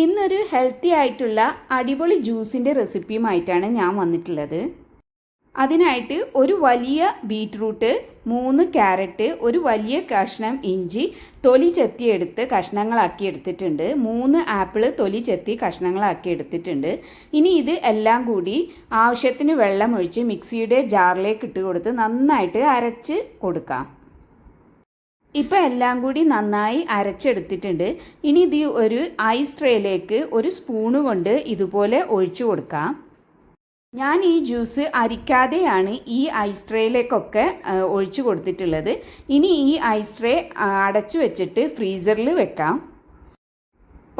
ഇന്നൊരു ഹെൽത്തി ആയിട്ടുള്ള അടിപൊളി ജ്യൂസിന്റെ റെസിപ്പിയുമായിട്ടാണ് ഞാൻ വന്നിട്ടുള്ളത്. അതിനായിട്ട് ഒരു വലിയ ബീറ്റ്റൂട്ട് മൂന്ന് ക്യാരറ്റ് ഒരു വലിയ കഷ്ണം ഇഞ്ചി തൊലി ചെത്തിയെടുത്ത് കഷ്ണങ്ങളാക്കി എടുത്തിട്ടുണ്ട്. മൂന്ന് ആപ്പിൾ തൊലി ചെത്തി കഷ്ണങ്ങളാക്കി എടുത്തിട്ടുണ്ട്. ഇനി ഇത് എല്ലാം കൂടി ആവശ്യത്തിന് വെള്ളം ഒഴിച്ച് മിക്സിയുടെ ജാറിലേക്ക് ഇട്ട് കൊടുത്ത് നന്നായിട്ട് അരച്ച് കൊടുക്കാം. ഇപ്പം എല്ലാം കൂടി നന്നായി അരച്ചെടുത്തിട്ടുണ്ട്. ഇനി ഇത് ഒരു ഐസ് ട്രേയിലേക്ക് ഒരു സ്പൂണ് കൊണ്ട് ഇതുപോലെ ഒഴിച്ചു കൊടുക്കാം. ഞാൻ ഈ ജ്യൂസ് അരിക്കാതെയാണ് ഈ ഐസ് ട്രേയിലേക്കൊക്കെ ഒഴിച്ചു കൊടുത്തിട്ടുള്ളത്. ഇനി ഈ ഐസ് ട്രേ അടച്ചു വെച്ചിട്ട് ഫ്രീസറിൽ വെക്കാം.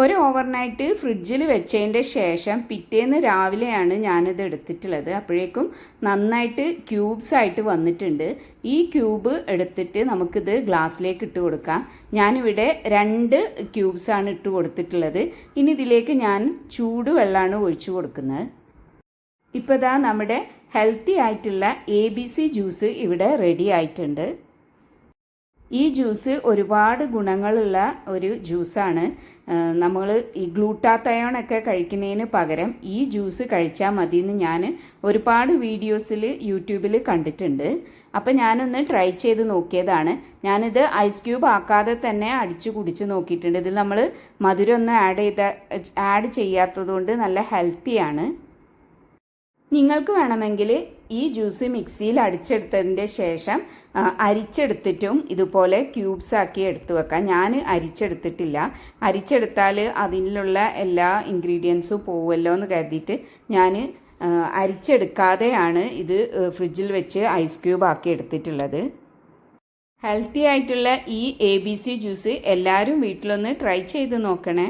ഒരു ഓവർനൈറ്റ് ഫ്രിഡ്ജിൽ വെച്ചതിന്റെ ശേഷം പിറ്റേന്ന് രാവിലെയാണ് ഞാനിത് എടുത്തിട്ടുള്ളത്. അപ്പോഴേക്കും നന്നായിട്ട് ക്യൂബ്സ് ആയിട്ട് വന്നിട്ടുണ്ട്. ഈ ക്യൂബ് എടുത്തിട്ട് നമുക്കിത് ഗ്ലാസ്സിലേക്ക് ഇട്ട് കൊടുക്കാം. ഞാനിവിടെ രണ്ട് ക്യൂബ്സാണ് ഇട്ട് കൊടുത്തിട്ടുള്ളത്. ഇനി ഇതിലേക്ക് ഞാൻ ചൂടുവെള്ളമാണ് ഒഴിച്ചു കൊടുക്കുന്നത്. ഇപ്പോൾ ഇതാ നമ്മുടെ ഹെൽത്തി ആയിട്ടുള്ള എ ബി സി ജ്യൂസ് ഇവിടെ റെഡി ആയിട്ടുണ്ട്. ഈ ജ്യൂസ് ഒരുപാട് ഗുണങ്ങളുള്ള ഒരു ജ്യൂസാണ്. നമ്മൾ ഈ ഗ്ലൂട്ടാത്തയോണൊക്കെ കഴിക്കുന്നതിന് പകരം ഈ ജ്യൂസ് കഴിച്ചാൽ മതി എന്ന് ഞാൻ ഒരുപാട് വീഡിയോസിൽ യൂട്യൂബിൽ കണ്ടിട്ടുണ്ട്. അപ്പോൾ ഞാനൊന്ന് ട്രൈ ചെയ്ത് നോക്കിയതാണ്. ഞാനിത് ഐസ് ക്യൂബ് ആക്കാതെ തന്നെ അടിച്ചു കുടിച്ച് നോക്കിയിട്ടുണ്ട്. ഇതിൽ നമ്മൾ മധുരമൊന്നും ആഡ് ചെയ്ത ആഡ് ചെയ്യാത്തതുകൊണ്ട് നല്ല ഹെൽത്തിയാണ്. നിങ്ങൾക്ക് വേണമെങ്കിൽ ഈ ജ്യൂസ് മിക്സിയിൽ അടിച്ചെടുത്തതിന്റെ ശേഷം അരിച്ചെടുത്തിട്ടും ഇതുപോലെ ക്യൂബ്സ് ആക്കി എടുത്തു വെക്കാം. ഞാൻ അരിച്ചെടുത്തിട്ടില്ല. അരിച്ചെടുത്താൽ അതിലുള്ള എല്ലാ ഇൻഗ്രീഡിയൻസും പോവുമല്ലോ എന്ന് കരുതിയിട്ട് ഞാൻ അരിച്ചെടുക്കാതെയാണ് ഇത് ഫ്രിഡ്ജിൽ വെച്ച് ഐസ് ക്യൂബ് ആക്കി എടുത്തിട്ടുള്ളത്. ഹെൽത്തി ആയിട്ടുള്ള ഈ എ ബി സി ജ്യൂസ് എല്ലാവരും വീട്ടിലൊന്ന് ട്രൈ ചെയ്ത് നോക്കണേ.